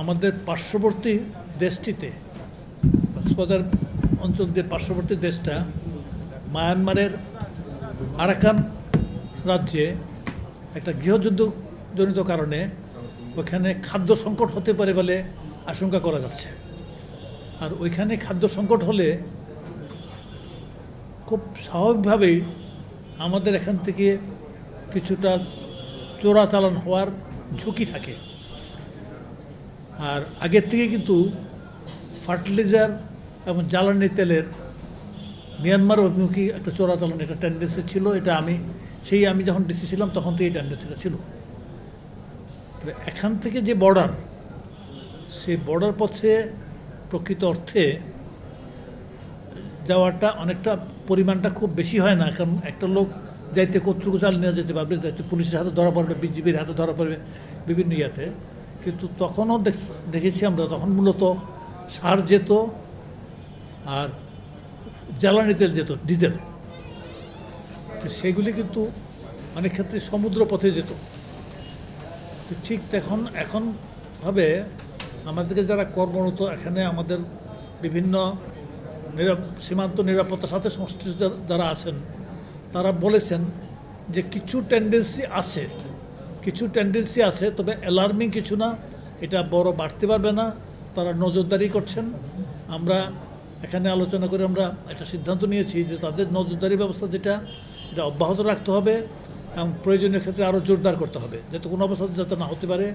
আমাদের পার্শ্ববর্তী দেশটিতে, কক্সবাজার অঞ্চল দিয়ে পার্শ্ববর্তী দেশটা, মায়ানমারের আরাকান রাজ্যে একটা গৃহযুদ্ধ জনিত কারণে ওখানে খাদ্য সংকট হতে পারে বলে আশঙ্কা করা যাচ্ছে। আর ওইখানে খাদ্য সংকট হলে খুব স্বাভাবিকভাবেই আমাদের এখান থেকে কিছুটা চোরাচালান হওয়ার ঝুঁকি থাকে। আর আগের থেকে কিন্তু ফার্টিলাইজার এবং জ্বালানি তেলের মিয়ানমার অভিমুখী একটা চোরাচালান একটা টেন্ডেন্সি ছিল, এটা আমি, সেই আমি যখন ডিসি ছিলাম তখন থেকে এই টেন্ডেন্সিটা ছিল। এখান থেকে যে বর্ডার সেই বর্ডার পথে প্রকৃত অর্থে যাওয়াটা অনেকটা পরিমাণটা খুব বেশি হয় না, কারণ একটা লোক যাইতে কর্তৃক চাল নিয়ে যেতে পারবে, যাইতে পুলিশের হাতে ধরা পড়বে, বিজিবির হাতে ধরা পড়বে, বিভিন্ন ইয়াতে। কিন্তু তখনও দেখ- দেখেছি আমরা, তখন মূলত সার যেত আর জ্বালানি তেল যেত, ডিজেল। সেগুলি কিন্তু অনেক ক্ষেত্রে সমুদ্র পথে যেত। তো ঠিক তখন এখন ভাবে আমাদেরকে যারা কর্মরত, এখানে আমাদের বিভিন্ন সীমান্ত নিরাপত্তার সাথে সংশ্লিষ্ট যারা আছেন, তারা বলেছেন যে কিছু টেন্ডেন্সি আছে। কিছু টেন্ডেন্সি আছে, তবে অ্যালার্মিং কিছু না। এটা বড় বাড়তে পারবে না, তারা নজরদারি করছেন। আমরা এখানে আলোচনা করে আমরা একটা সিদ্ধান্ত নিয়েছি যে তাদের নজরদারি ব্যবস্থা যেটা, এটা অব্যাহত রাখতে হবে এবং প্রয়োজনীয় ক্ষেত্রে আরও জোরদার করতে হবে, যাতে কোনো অবস্থাতে যাতে না হতে পারে।